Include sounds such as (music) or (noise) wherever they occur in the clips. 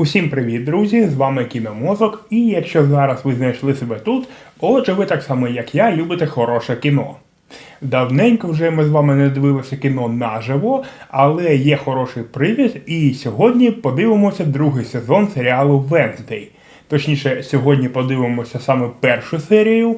Усім привіт, друзі! З вами Кіномозок. І якщо зараз ви знайшли себе тут, отже, ви так само, як я, любите хороше кіно. Давненько вже ми з вами не дивилися кіно наживо, але є хороший привід, і сьогодні подивимося другий сезон серіалу Венздей. Точніше, сьогодні подивимося саме першу серію.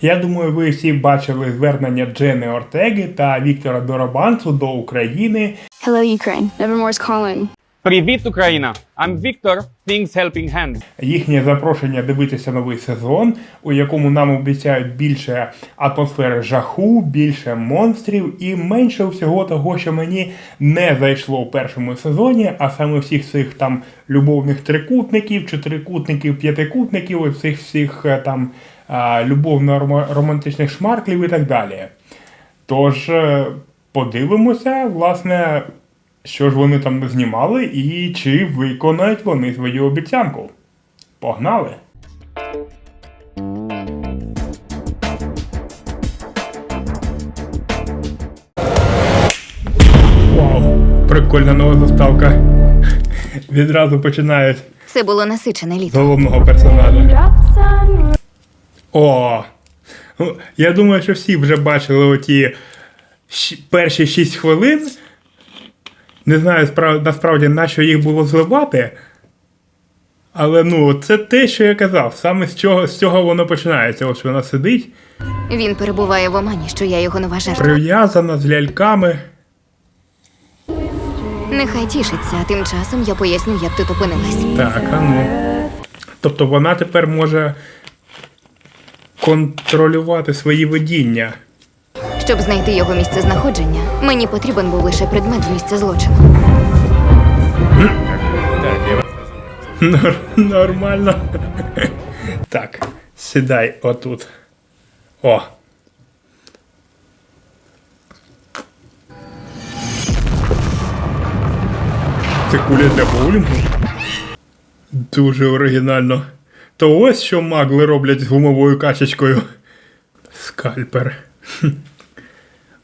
Я думаю, ви всі бачили звернення Джени Ортеги та Віктора Доробанцу до України Hello, Ukraine. Nevermore's calling. Привіт, Україна! I'm Victor, Things Helping Hand. їхнє запрошення дивитися новий сезон, у якому нам обіцяють більше атмосфери жаху, більше монстрів і менше всього того, що мені не зайшло у першому сезоні, а саме всіх цих там любовних трикутників, чотирикутників, п'ятикутників, цих всіх е, там любовно-романтичних шмарклів і так далі. Тож е, подивимося, власне, що ж вони там знімали і чи виконають вони свою обіцянку. Погнали! Вау! Прикольна нова заставка. Відразу починають Це було насичене з літо. головного персонажа. О! Ну, Я думаю, що всі вже бачили оті щ- перші 6 хвилин. Не знаю справ... насправді на що їх було зливати. Але ну, це те, що я казав. Саме з чого з цього воно починається. Ось вона сидить, Він перебуває в омані, що я його нова жертва. прив'язана з ляльками. Нехай тішиться, а тим часом я поясню, як тут опинилась. Так, а ну. Тобто вона тепер може контролювати свої видіння. Щоб знайти його місце знаходження, мені потрібен був лише предмет з місця злочину. Нор- Нормально. Так, сідай отут. О. Це куля для боулінгу? Дуже оригінально. То ось що магли роблять з гумовою качечкою. Скальпер.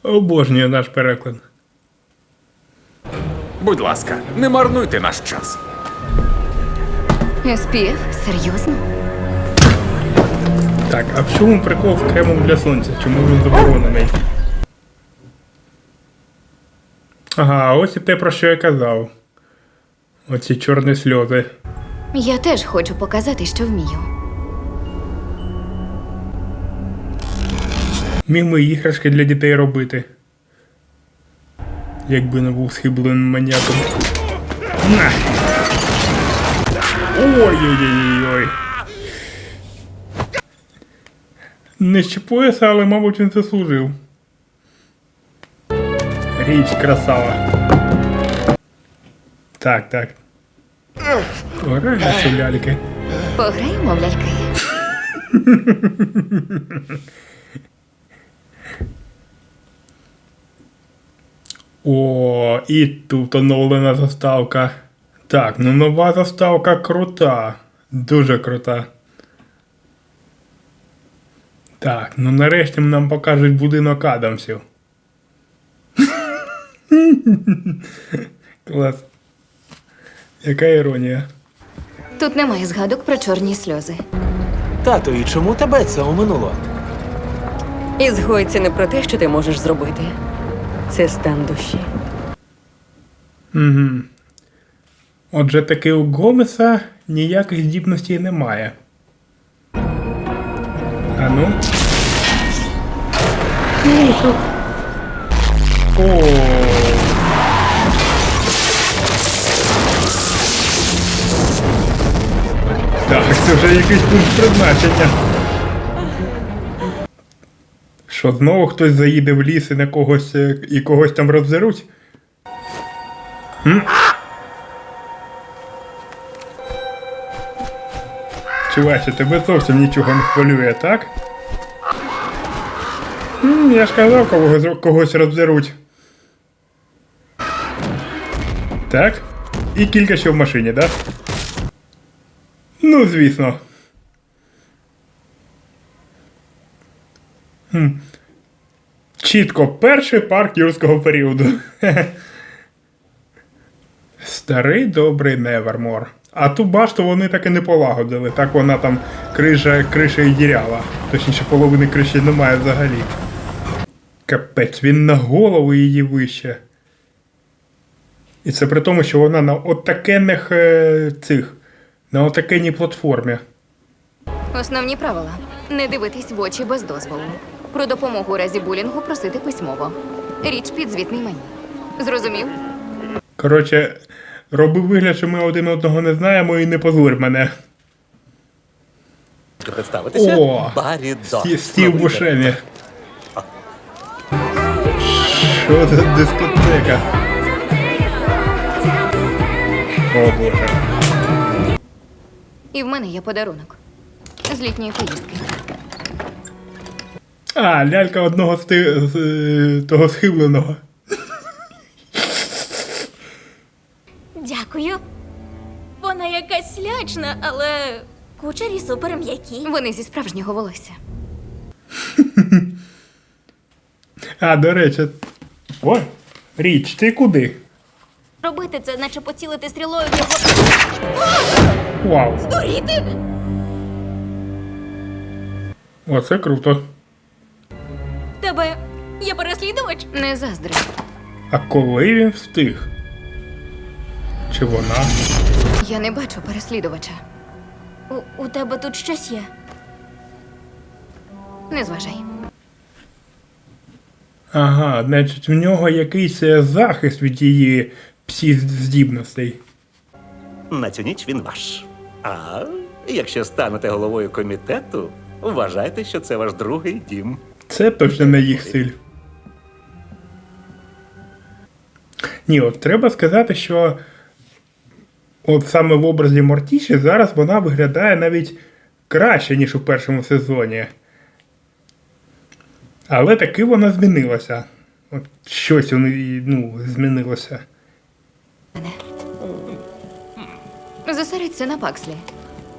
Обожнюю наш переклад. Будь ласка, не марнуйте наш час. SPF? Серйозно? Так, а в чому прикол з кремом для сонця? Чому він заборонений? Ага, ось і те, про що я казав. Оці чорні сльози. Я теж хочу показати, що вмію. Міг ми іграшки для дітей робити. Якби не був схибленим маніяком. На! Ой-ой-ой-ой. Нижче пояса, але, мабуть, він заслужив. Річ красава. Так, так. Граємо в ляльки. Пограємо в ляльки. (laughs) О, і тут оновлена заставка. Так, ну нова заставка крута. Дуже крута. Так, ну нарешті нам покажуть будинок Адамсів. (laughs) Клас. Яка іронія. Тут немає згадок про чорні сльози. Тато, і чому тебе це оминуло? І згоїться не про те, що ти можеш зробити. Це стан душі. Угу. Отже, таки у Гомеса ніяких здібностей немає. А ну. О. Так, це вже якийсь пункт призначення. Що знову хтось заїде в ліс і на когось е, і когось там роззеруть? Чуваче, тебе зовсім нічого не хвилює, так? М, я ж казав, кого, когось розберуть. Так? І кілька ще в машині, так? Ну, звісно. Хм. Чітко перший парк юрського періоду. (laughs) Старий добрий Невермор. А ту башту вони так і не полагодили. Так вона там криша і дірява. Точніше, половини криші немає взагалі. Капець, він на голову її вище. І це при тому, що вона на отакенних е, цих, на отакенній платформі. Основні правила: не дивитись в очі без дозволу. Про допомогу у разі булінгу просити письмово. Річ підзвітний мені. Зрозумів? Коротше, роби вигляд, що ми один одного не знаємо і не позорь мене. представитися. О, Баррі Дот. Сті- Стів Бушемі. Що за дискотека? О боже. І в мене є подарунок з літньої поїздки. А, лялька одного з, ти, з е, того схибленого. Дякую. Вона якась лячна, але кучері супер м'які. Вони зі справжнього волосся. (laughs) А, до речі. Ой, річ, ти куди? Робити це, наче поцілити стрілою в його. Вау. Дуріти! Оце круто. Тебе є переслідувач? Не заздри. А коли він встиг? Чи вона? Я не бачу переслідувача. У, у тебе тут щось є. Не зважай. Ага, значить, в нього якийсь е, захист від її псі-здібностей. На цю ніч він ваш. А якщо станете головою комітету, вважайте, що це ваш другий дім. Це точно не їх стиль. Ні, от треба сказати, що от саме в образі Мортіші зараз вона виглядає навіть краще, ніж у першому сезоні. Але таки вона змінилася. От щось у неї ну, змінилося. Зосередься на Пакслі.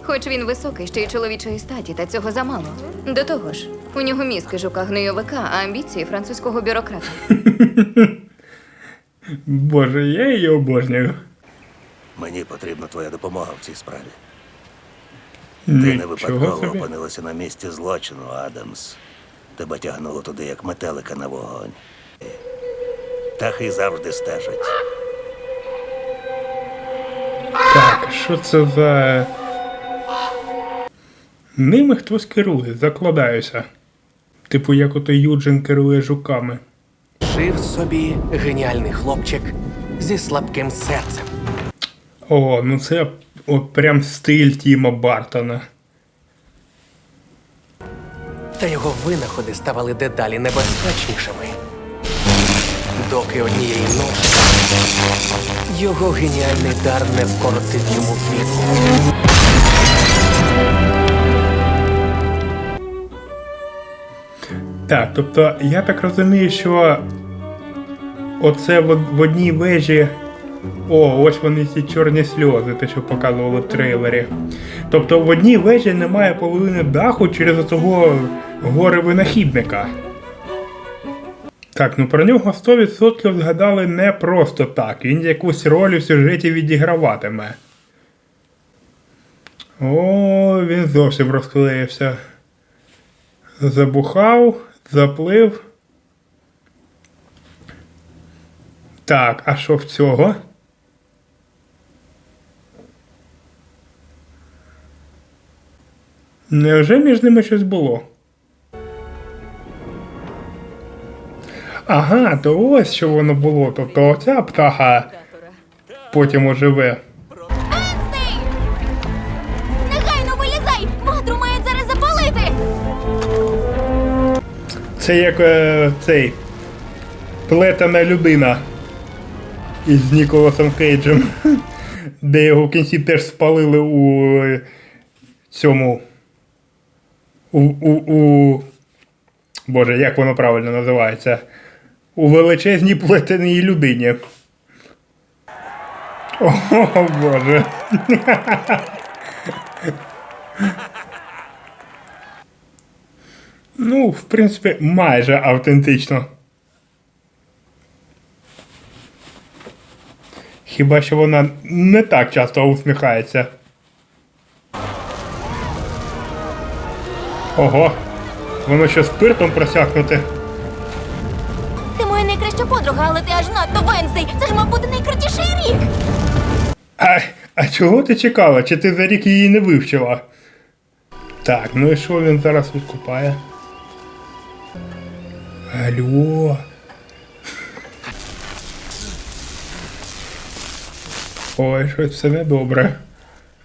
Хоч він високий, ще й чоловічої статі, та цього замало. До того ж, у нього мізки жука гнойовика, а амбіції французького бюрократа. (laughs) Боже, я її обожнюю. Мені потрібна твоя допомога в цій справі. Ти не випадково собі. опинилася на місці злочину, Адамс. Тебе тягнуло туди, як метелика на вогонь. Птахи завжди стежать. Так, що це за. Ними хтось керує, закладаюся. Типу, як ото Юджин керує жуками. Жив собі геніальний хлопчик зі слабким серцем. О, ну це от прям стиль Тіма Бартона. Та його винаходи ставали дедалі небезпечнішими. Доки однієї ночі його геніальний дар не вкоротив йому віку. Так, тобто, я так розумію, що оце в, одній вежі. О, ось вони ці чорні сльози, те, що показували в трейлері. Тобто в одній вежі немає половини даху через того горе винахідника. Так, ну про нього 100% згадали не просто так. Він якусь роль у сюжеті відіграватиме. О, він зовсім розклеївся. Забухав, заплив. Так, а що в цього? Невже між ними щось було? Ага, то ось що воно було. Тобто оця птаха потім оживе. Це як е, цей плетена людина із Ніколасом Кейджем, (laughs) де його в кінці теж спалили у е, цьому. У, у, у. Боже, як воно правильно називається? У величезній плетеній людині. (laughs) О, Боже. (laughs) Ну, в принципі, майже автентично. Хіба що вона не так часто усміхається. Ого, воно що спиртом просякнуте. Ти моя найкраща подруга, але ти аж надто Венздей. Це ж мав бути найкрутіший рік. А, а чого ти чекала? Чи ти за рік її не вивчила? Так, ну і що він зараз відкупає? Алло. Ой, щось все недобре.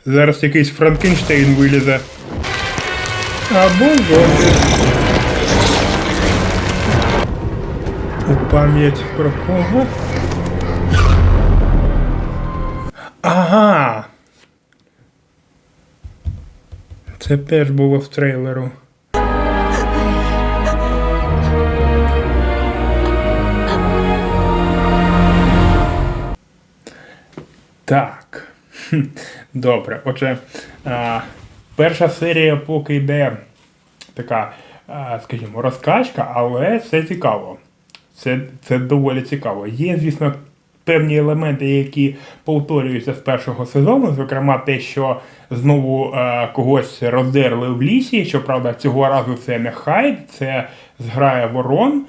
Зараз якийсь Франкенштейн вилізе. Або зомбі. У пам'ять про кого? Ага. Це теж було в трейлеру. Так. (laughs) Добре. Отже, перша серія поки йде така, скажімо, розкачка, але все цікаво. Це, це доволі цікаво. Є, звісно, певні елементи, які повторюються з першого сезону, зокрема те, що знову е, когось роздерли в лісі. Щоправда, цього разу це не хайд, це зграя ворон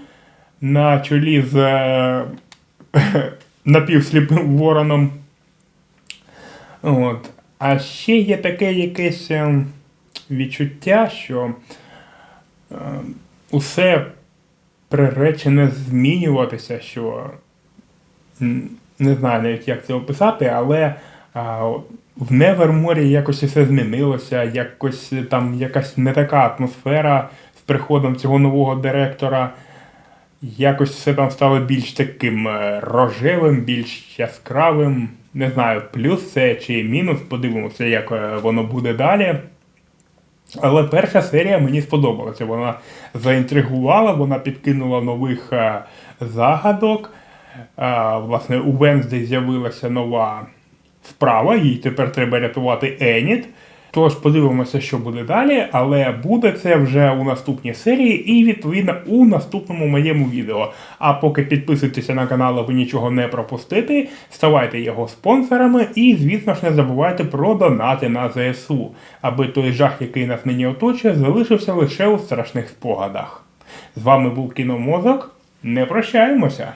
на чолі з е, (laughs) напівсліпим вороном. От. А ще є таке якесь е, відчуття, що е, усе приречене змінюватися, що не знаю навіть як це описати, але в Неверморі якось все змінилося, якось там якась не така атмосфера з приходом цього нового директора. Якось все там стало більш таким е, рожевим, більш яскравим. Не знаю, плюс це чи мінус, подивимося, як е, воно буде далі. Але перша серія мені сподобалася. Вона заінтригувала, вона підкинула нових е, загадок. Е, власне, у Венздей з'явилася нова справа, їй тепер треба рятувати Еніт. Тож подивимося, що буде далі, але буде це вже у наступній серії і відповідно у наступному моєму відео. А поки підписуйтеся на канал, аби нічого не пропустити, ставайте його спонсорами і, звісно ж, не забувайте про донати на ЗСУ, аби той жах, який нас нині оточує, залишився лише у страшних спогадах. З вами був Кіномозок. Не прощаємося!